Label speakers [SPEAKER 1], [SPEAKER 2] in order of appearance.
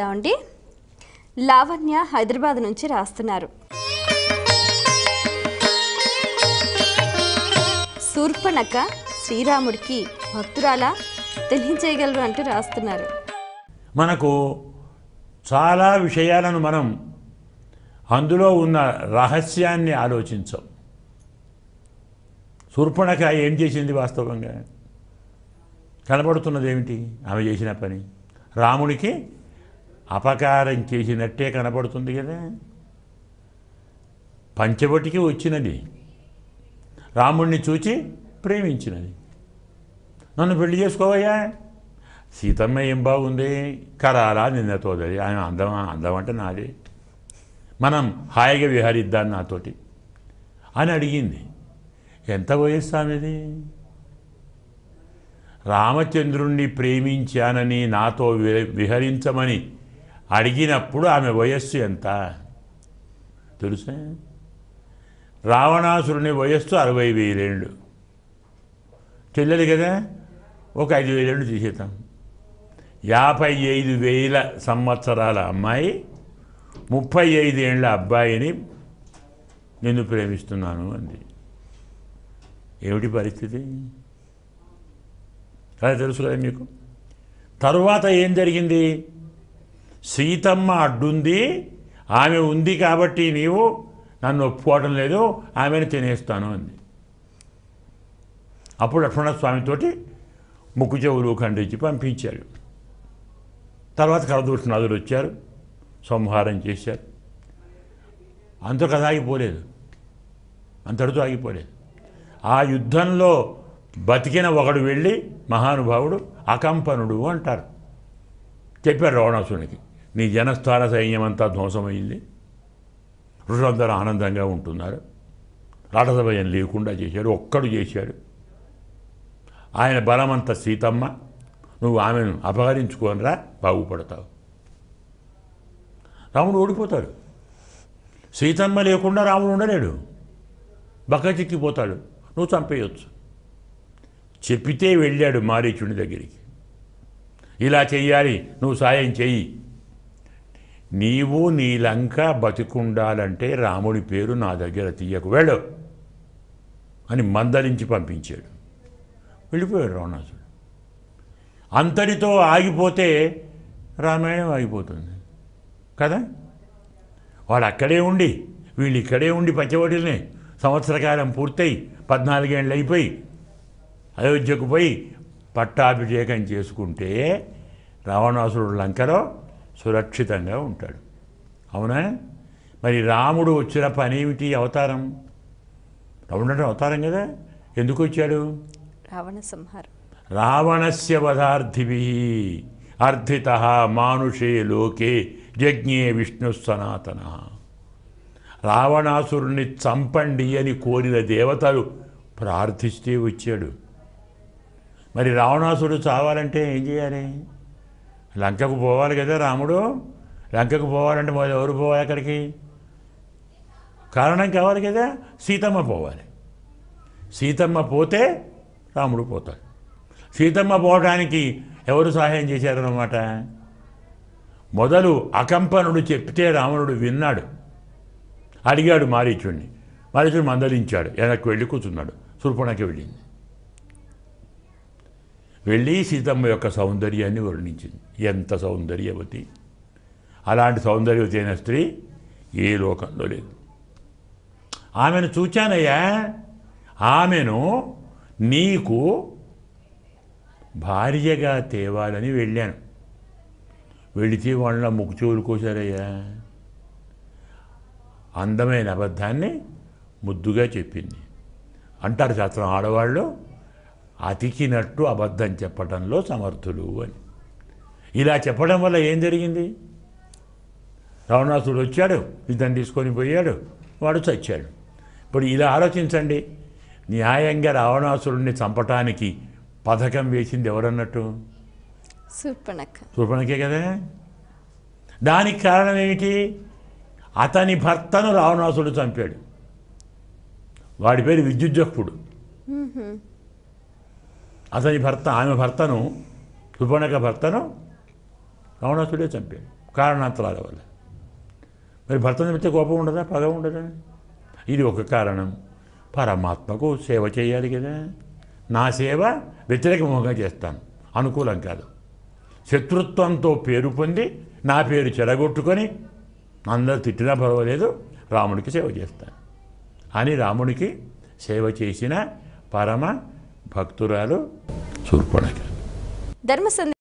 [SPEAKER 1] చూద్దామండి. లావణ్య హైదరాబాద్ నుంచి రాస్తున్నారు. శూర్పణక శ్రీరాముడికి భక్తురాలా తెలియజేయగలరు అంటూ రాస్తున్నారు.
[SPEAKER 2] మనకు చాలా విషయాలను మనం అందులో ఉన్న రహస్యాన్ని ఆలోచించం. శూర్పణక ఏం చేసింది వాస్తవంగా? కనబడుతున్నది ఏమిటి ఆమె చేసిన పని. రామునికి అపకారం చేసినట్టే కనబడుతుంది కదా. పంచవటికి వచ్చినది. రాముణ్ణి చూచి ప్రేమించినది. నన్ను పెళ్ళి చేసుకోవయ్యా? సీతమ్మ ఏం బాగుంది? కరాలా నిన్నతోదది ఆయన అందం అందం అంటే నాది. మనం హాయిగా విహరిద్దాం నాతోటి అని అడిగింది. ఎంత వయస్సు ఆమెది? రామచంద్రుణ్ణి ప్రేమించానని నాతో విహరించమని అడిగినప్పుడు ఆమె వయస్సు ఎంత? తెలుసా? రావణాసురుని వయస్సు అరవై వేలేళ్ళు చెల్లెలు కదా? ఒక ఐదు వేలేళ్ళు తీసేద్దాం. యాభై ఐదు వేల సంవత్సరాల అమ్మాయి ముప్పై ఐదేళ్ళ అబ్బాయిని నిన్ను ప్రేమిస్తున్నాను అంది. ఏమిటి పరిస్థితి? అలా తెలుసు కదా మీకు? తరువాత ఏం జరిగింది? సీతమ్మ అడ్డుంది ఆమె ఉంది కాబట్టి నీవు నన్ను ఒప్పుకోవడం లేదు ఆమెను తినేస్తాను అంది. అప్పుడు లక్ష్మణస్వామితోటి ముక్కు చెవులు ఖండించి పంపించాడు తర్వాత కరదూషణాదులు వచ్చారు సంహారం చేశారు. అంత కథ ఆగిపోలేదు. అంతటితో ఆగిపోలేదు. ఆ యుద్ధంలో బతికిన ఒకడు వెళ్ళి మహానుభావుడు అకంపనుడు అంటారు. చెప్పారు రావణాసునికి నీ జనస్థాన సైన్యమంతా ధ్వంసమైంది. ఋషులందరూ ఆనందంగా ఉంటున్నారు. రాటసభయం లేకుండా చేశాడు ఒక్కడు చేశాడు. ఆయన బలమంత సీతమ్మ నువ్వు ఆమెను అపహరించుకోనరా బాగుపడతావు. రాముడు ఓడిపోతాడు. సీతమ్మ లేకుండా రాముడు ఉండలేడు. బక్కచిక్కిపోతాడు నువ్వు చంపేయొచ్చు. చెప్పితే వెళ్ళాడు మారీచుని దగ్గరికి. ఇలా చెయ్యాలి నువ్వు సాయం చెయ్యి. నీవు నీ లంక బతికుండాలంటే రాముడి పేరు నా దగ్గర తీయకు వెళ్ళు అని మందలించి పంపించాడు. వెళ్ళిపోయాడు రావణాసుడు. అంతటితో ఆగిపోతే రామాయణం ఆగిపోతుంది. కదా? వాడు అక్కడే ఉండి వీళ్ళు ఇక్కడే ఉండి పంచవటిల్ని సంవత్సర కాలం పూర్తయి పద్నాలుగేళ్ళు అయిపోయి అయోధ్యకు పోయి పట్టాభిషేకం చేసుకుంటే రావణాసురుడు లంకలో సురక్షితంగా ఉంటాడు. అవునా? మరి రాముడు వచ్చిన పని ఏమిటి? అవతారం? రాముడు అంటే అవతారం కదా? ఎందుకు వచ్చాడు?
[SPEAKER 1] రావణ సంహారం.
[SPEAKER 2] రావణస్య వధార్థిభి అర్థిత మానుషే లోకే యజ్ఞే విష్ణు సనాతన. రావణాసురుణ్ణి చంపండి అని కోరిన దేవతలు ప్రార్థిస్తే వచ్చాడు. మరి రావణాసురుడు చావాలంటే ఏం చేయాలి? లంకకు పోవాలి కదా రాముడు? లంకకు పోవాలంటే మొదలు ఎవరు పోవాలి అక్కడికి? కారణం కావాలి కదా? సీతమ్మ పోవాలి. సీతమ్మ పోతే రాముడు పోతాడు. సీతమ్మ పోవడానికి ఎవరు సహాయం చేశారన్నమాట? మొదలు అకంపనుడు చెప్తే రావణుడు విన్నాడు. అడిగాడు మారీచుడిని. మారీచుడు మందలించాడు. వెనక్కి వెళ్ళి కూర్చున్నాడు. శూర్పణకి వెళ్ళింది. వెళ్ళి సీతమ్మ యొక్క సౌందర్యాన్ని వర్ణించింది. ఎంత సౌందర్యవతి? అలాంటి సౌందర్యవతి అయిన స్త్రీ ఏ లోకంలో లేదు. ఆమెను చూచానయ్యా. ఆమెను నీకు భార్యగా తేవాలని వెళ్ళాను. వెళితే వాళ్ళ ముక్కు చెవులు కోశారయ్యా. అందమైన అబద్ధాన్ని ముద్దుగా చెప్పింది. అంటారు శాస్త్రం ఆడవాళ్ళు అతికినట్టు అబద్ధం చెప్పడంలో సమర్థులు అని. ఇలా చెప్పడం వల్ల ఏం జరిగింది? రావణాసుడు వచ్చాడు ఇతను తీసుకొని పోయాడు వాడు చచ్చాడు. ఇప్పుడు ఇలా ఆలోచించండి. న్యాయంగా రావణాసురుడిని చంపటానికి పథకం వేసింది ఎవరన్నట్టు?
[SPEAKER 1] శూర్పణఖ.
[SPEAKER 2] శూర్పణకే కదా? దానికి కారణం ఏమిటి? అతని భర్తను రావణాసుడు చంపాడు. వాడి పేరు విద్యుజ్జకుడు అతని భర్త ఆమె భర్తను శుభనక భర్తను రావణాసుడే చంపాడు. కారణాంతరాల వల్ల. మరి భర్తను నిమిత్తే కోపం ఉండదా? పగ ఉండదా? ఇది ఒక కారణం. పరమాత్మకు సేవ చేయాలి కదా. నా సేవ వ్యతిరేకముఖంగా చేస్తాను. అనుకూలం కాదు. శత్రుత్వంతో పేరు పొంది నా పేరు చెడగొట్టుకొని అందరు తిట్టినా పర్వాలేదు రాముడికి సేవ చేస్తాను. అని రాముడికి సేవ చేసిన పరమ భక్తురాలు శూర్పణఖ
[SPEAKER 1] ధర్మ